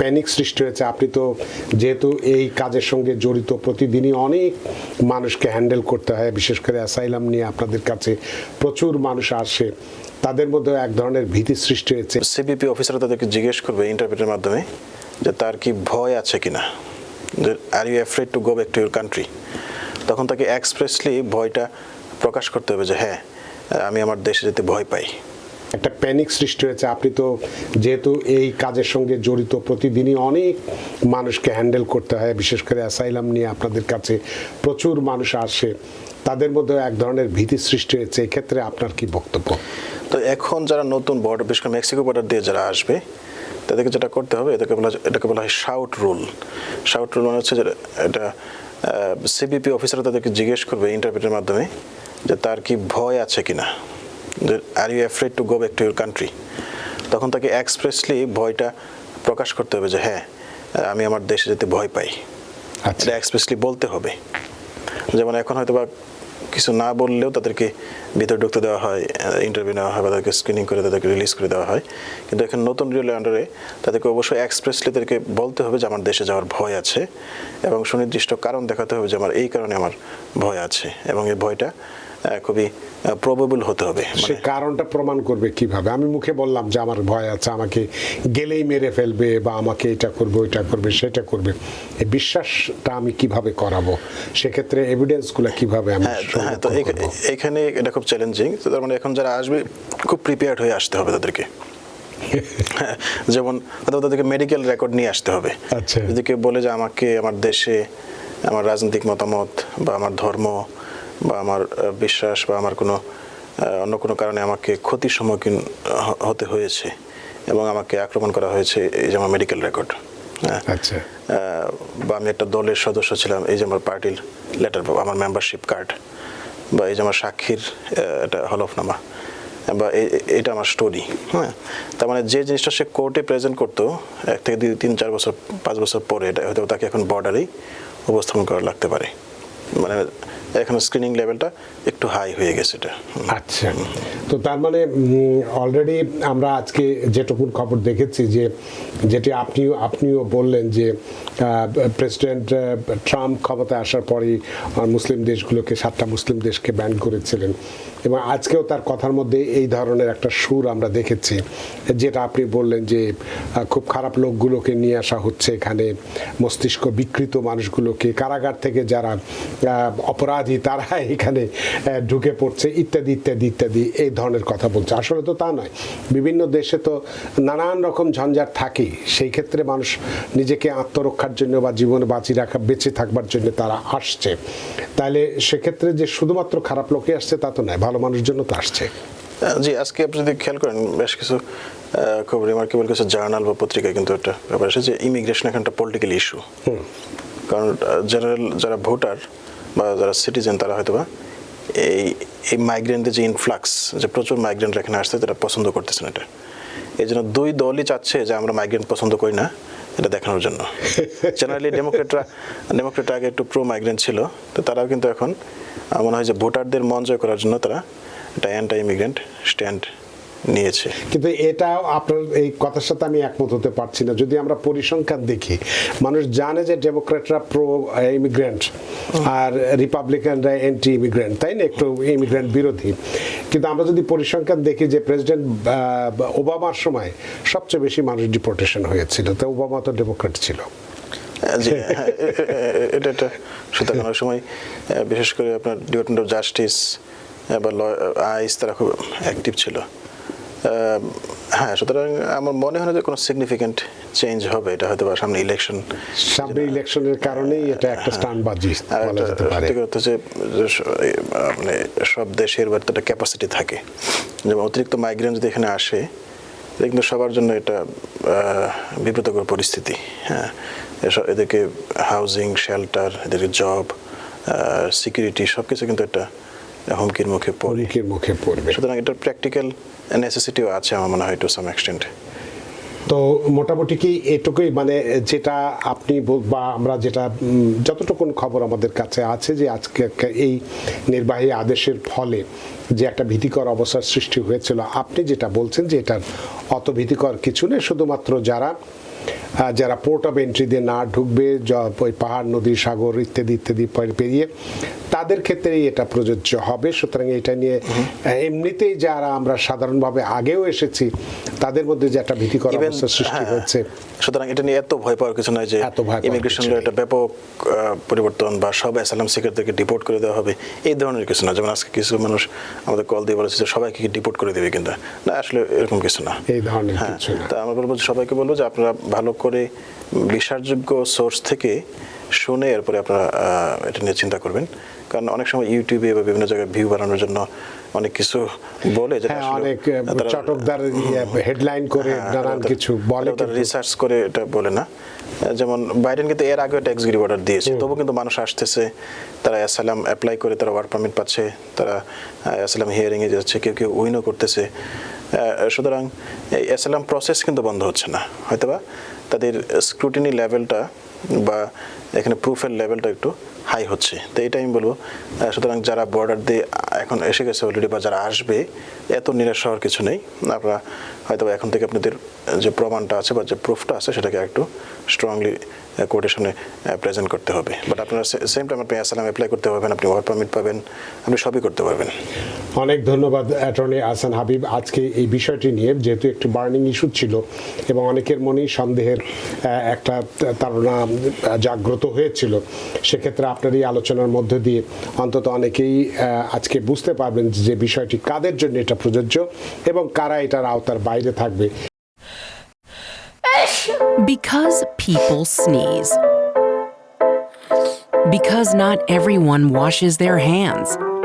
Panic সৃষ্টি হয়েছে। আপনি তো যেহেতু এই কাজের সঙ্গে জড়িত প্রতিদিনই অনেক মানুষকে হ্যান্ডেল করতে হয়, বিশেষ করে অ্যাসাইলাম নিয়ে আপনাদের কাছে প্রচুর মানুষ আসে। তাদের মধ্যে এক ধরনের ভীতি সৃষ্টি হয়েছে। সিবিপি অফিসার তাদেরকে জিজ্ঞেস করবে ইন্টারপ্রেটের মাধ্যমে যে তার কি ভয় আছে কিনা? যে are you afraid to go back to your country তখন তাকে এক্সপ্রেসলি ভয়টা প্রকাশ করতে হবে যে হ্যাঁ আমি আমার দেশে যেতে ভয় পাই। একটা প্যানিক সৃষ্টি হয়েছে। আপনি তো যেহেতু এই কাজের সঙ্গে জড়িত, প্রতিদিনই অনেক মানুষকে হ্যান্ডেল করতে হয়। বিশেষ করে অ্যাসাইলাম নিয়ে আপনাদের কাছে প্রচুর মানুষ আসে। তাদের মধ্যে এক ধরনের ভীতি সৃষ্টি হয়েছে। এক্ষেত্রে আপনার কি বক্তব্য? তো এখন যারা নতুন বর্ডার বিশেষ করে মেক্সিকো বর্ডার দিয়ে যারা আসবে, তাদেরকে যেটা করতে হবে এটাকে বলা এটাকে বলা হয় শাউট রুল শাউট রুল মানে হচ্ছে এটা সিবিপি অফিসার তাদেরকে জিজ্ঞেস করবে ইন্টারপ্রেটের মাধ্যমে যে তার কি ভয় আছে কিনা। Are you afraid to go back to your country তখন তাকে এক্সপ্রেসলি ভয়টা প্রকাশ করতে হবে যে হ্যাঁ আমি আমার দেশে যেতে ভয় পাই। আচ্ছা। এটা এক্সপ্রেসলি বলতে হবে। যেমন এখন হয়তো বা কিছু না বললেও তাদেরকে ভিতরে ঢুকতে দেওয়া হয় ইন্টারভিউ নেওয়া হয় বা তাদেরকে স্ক্রিনিং করে তাদেরকে রিলিজ করে দেওয়া হয়। কিন্তু এখন নতুন রিয়েলের আন্ডারে তাদেরকে অবশ্যই এক্সপ্রেসলি তাদেরকে বলতে হবে যে আমার দেশে যাওয়ার ভয় আছে এবং সুনির্দিষ্ট কারণ দেখাতে হবে যে আমার এই কারণে আমার ভয় আছে এবং এই ভয়টা খুবই প্রবেবল হতে হবে। সে মানে কারণটা প্রমাণ করবে কীভাবে? আমি মুখে বললাম যে আমার ভয় আছে আমাকে গেলেই মেরে ফেলবে বা আমাকে এটা করবে ওইটা করবে সেটা করবে। এই বিশ্বাসটা আমি কীভাবে করাবো? সেক্ষেত্রে এভিডেন্সগুলো কীভাবে আমি হ্যাঁ হ্যাঁ তো এখানে এটা খুব চ্যালেঞ্জিং তো তার মানে এখন যারা আসবে খুব প্রিপেয়ার্ড হয়ে আসতে হবে তাদেরকে। হ্যাঁ, যেমন অথবা তাদেরকে মেডিকেল রেকর্ড নিয়ে আসতে হবে। আচ্ছা। যদি কেউ বলে যে আমাকে আমার দেশে আমার রাজনৈতিক মতামত বা আমার ধর্ম বা আমার বিশ্বাস বা আমার কোনো অন্য কোনো কারণে আমাকে ক্ষতির সম্মুখীন হতে হয়েছে এবং আমাকে আক্রমণ করা হয়েছে এই যে আমার মেডিকেল রেকর্ড হ্যাঁ। আচ্ছা। বা আমি একটা দলের সদস্য ছিলাম এই যে আমার পার্টির লেটার আমার মেম্বারশিপ কার্ড বা এই যে আমার সাক্ষীর একটা হলফনামা বা এটা আমার স্টোরি হ্যাঁ। তার মানে যে জিনিসটা সে কোর্টে প্রেজেন্ট করতো এক থেকে দুই তিন চার বছর পাঁচ বছর পরে এটা হয়তো তাকে এখন বর্ডারেই উপস্থাপন করা লাগতে পারে। মানে এখন স্ক্রিনিং লেভেলটা একটু হাই হয়ে গেছে এটা। আচ্ছা। তো তার মানে অলরেডি আমরা আজকে যেটুকুন খবর দেখেছি যে, যেটি আপনিও আপনিও বললেন যে প্রেসিডেন্ট ট্রাম্প ক্ষমতায় আসার পরেই মুসলিম দেশগুলোকে, সাতটা মুসলিম দেশকে ব্যান করেছিলেন। এবং আজকেও তার কথার মধ্যে এই ধরনের একটা সুর আমরা দেখেছি, যেটা আপনি বললেন যে খুব খারাপ লোকগুলোকে নিয়ে আসা হচ্ছে এখানে, মস্তিষ্ক বিকৃত মানুষগুলোকে, কারাগার থেকে যারা অপরাধী তারা এখানে ঢুকে পড়ছে ইত্যাদি ইত্যাদি ইত্যাদি এই ধরনের কথা বলছে। আসলে তো তা নয়। বিভিন্ন দেশে তো নানান রকম ঝঞ্ঝাট থাকে। সেই ক্ষেত্রে মানুষ নিজেকে আত্মরক্ষার জন্য বা জীবনে বাঁচিয়ে রাখা বেঁচে থাকবার জন্য তারা আসছে। তাহলে সেক্ষেত্রে যে শুধুমাত্র খারাপ লোকে আসছে তা তো নয়। ভালো মানুষের জন্য তো আসছে। জি আজকে আপনি যদি খেয়াল করেন বেশ কিছু খুব রিমার্কেবল কিছু জার্নাল বা পত্রিকায় কিন্তু একটা ব্যাপার আছে যে ইমিগ্রেশন এখন একটা পলিটিক্যাল ইস্যু কারণ জেনারেল যারা ভোটার বা যারা সিটিজেন তারা হয়তো বা এই এই মাইগ্রেন্টদের যে ইনফ্লাক্স যে প্রচুর মাইগ্রেন্ট এখানে আসছে তারা পছন্দ করতেছেন এটা। এই জন্য দুই দলই চাচ্ছে যে আমরা মাইগ্রেন্ট পছন্দ করি না এটা দেখানোর জন্য। জেনারেলি ডেমোক্রেটরা ডেমোক্রেট আগে একটু প্রো মাইগ্রেন্ট ছিল তো তারাও কিন্তু এখন মনে হয় যে ভোটারদের মন জয় করার জন্য তারা একটা অ্যান্টি ইমিগ্রেন্ট স্ট্যান্ড নিয়েছে। কিন্তু এটা আপনার এই কথার সাথে আমি একমত হতে পারছি না। যদি আমরা পরিসংখ্যান দেখি মানুষ জানে যে ডেমোক্রেটরা প্রো ইমিগ্রেন্ট আর রিপাবলিকানরা অ্যান্টি ইমিগ্রেন্ট তাই না? একটু ইমিগ্রেন্ট বিরোধী। কিন্তু আমরা যদি পরিসংখ্যান দেখি যে প্রেসিডেন্ট ওবামার সময় সবচেয়ে বেশি মানুষ ডিপোর্টেশন হয়েছিল তো ওবামা তো ডেমোক্রেট ছিল। হ্যাঁ, এ- এটা একটা সুতরাং অনেক সময় বিশেষ করে আপনার ডিপার্টমেন্ট অফ জাস্টিস বা আইস তারা খুব অ্যাক্টিভ ছিল। হ্যাঁ সুতরাং আমার মনে হয় যে কোনো সিগনিফিক্যান্ট চেঞ্জ হবে। এটা হয়তো বা সামনে ইলেকশন সামনে ইলেকশনের কারণেই এটা একটা বলা যেতে পারে। সত্যি হচ্ছে যে মানে সব দেশের বা একটা ক্যাপাসিটি থাকে। যেমন অতিরিক্ত মাইগ্রেন্ট যদি এখানে আসে কিন্তু সবার জন্য এটা বিব্রতকর পরিস্থিতি। হ্যাঁ এসব এদেরকে হাউজিং শেল্টার এদেরকে জব সিকিউরিটি সব কিছু কিন্তু একটা হুমকির মুখে পড়ে। হুমকির মুখে পড়বে। সুতরাং এটার প্র্যাকটিক্যাল নেসেসিটিও আছে আমার মনে হয় টু সাম এক্সটেন্ট তো মোটামুটি কি এটুকুই? মানে যেটা আপনি বা আমরা যেটা যতটুকু খবর আমাদের কাছে আছে যে আজকে এই নির্বাহী আদেশের ফলে যে একটা ভীতিকর অবস্থার সৃষ্টি হয়েছিল আপনি যেটা বলছেন যে এটার অত ভীতিকর কিছু নেই। শুধুমাত্র যারা যারা পোর্ট অফ এন্ট্রি দিয়ে না ঢুকবে ওই পাহাড় নদী সাগর ইত্যাদি ইত্যাদি পেরিয়ে তাদের ক্ষেত্রেই এটা প্রযোজ্য হবে। সুতরাং এটা নিয়ে এমনিতেই যারা আমরা সাধারণভাবে আগেও এসেছি তাদের মধ্যে যে একটা ভীতিকর অবস্থা সৃষ্টি হ্যাঁ, হয়েছে। সুতরাং এটা নিয়ে এত ভয় পাওয়ার কিছু নয় যে এত ভয় ইমিগ্রেশন একটা ব্যাপক পরিবর্তন বা সব অ্যাসালাম সিকারদেরকে ডিপোর্ট করে দেওয়া হবে এই ধরনের কিছু না। যেমন আজকে কিছু মানুষ আমাদের কল দিয়ে বলেছে যে সবাইকে ডিপোর্ট করে দেবে কিন্তু? না আসলে এরকম কিছু না। এই ধরনের হ্যাঁ, কিছু না। তা আমরা বলব সবাইকে বলব যে আপনারা ভালো করে বিশ্বাসযোগ্য সোর্স থেকে শুনে এরপরে আপনারা এটা নিয়ে চিন্তা করবেন। কারণ অনেক সময় ইউটিউবে বা বিভিন্ন জায়গায় ভিউ বাড়ানোর জন্য অনেক কিছু বলে যেটা হ্যাঁ অনেক চটকদার হেডলাইন করে হ্যাঁ, নানান কিছু বলে রিসার্চ করে এটা বলে না। যেমন বাইডেন কিন্তু এর আগেও একটা এক্সিকিউটিভ অর্ডার দিয়েছে। তবু কিন্তু মানুষ আসতেছে তারা অ্যাসালাম অ্যাপ্লাই করে তারা ওয়ার্ক পারমিট পাচ্ছে তারা অ্যাসালাম হিয়ারিংয়ে যাচ্ছে কেউ কেউ উইনও করতেছে। সুতরাং এই অ্যাসালাম প্রসেস কিন্তু বন্ধ হচ্ছে না হয়তোবা। তাদের স্ক্রুটিনি লেভেলটা বা এখানে প্রুফের লেভেলটা একটু হাই হচ্ছে। তো এটা আমি বলব সুতরাং যারা বর্ডার দিয়ে এখন এসে গেছে অলরেডি বা যারা আসবে, এত নিরাশ হওয়ার কিছু নেই। আপনারা হয়তো এখন থেকে আপনাদের যে প্রমাণটা আছে বা যে প্রুফটা আছে, সেটাকে একটু স্ট্রংলি কোর্টের সামনে প্রেজেন্ট করতে হবে। বাট আপনারা সেম টাইম আপনি অ্যাসালাম অ্যাপ্লাই করতে পারবেন, আপনি ওয়ার্ক পারমিট পাবেন, আপনি সবই করতে পারবেন। অনেক ধন্যবাদ অ্যাটর্নি আহসান হাবিব আজকে এই বিষয়টি নিয়ে যেহেতু একটি বার্নিং ইস্যু ছিল এবং অনেকের মনেই সন্দেহের একটা তারা জাগ্রত হয়েছিল সেক্ষেত্রে আপনার এই আলোচনার মধ্যে দিয়ে অন্তত অনেকেই আজকে বুঝতে পারবেন যে বিষয়টি কাদের জন্য এটা প্রযোজ্য এবং কারা এটার আওতার বাইরে থাকবে Because people sneeze. Because not everyone washes their hands.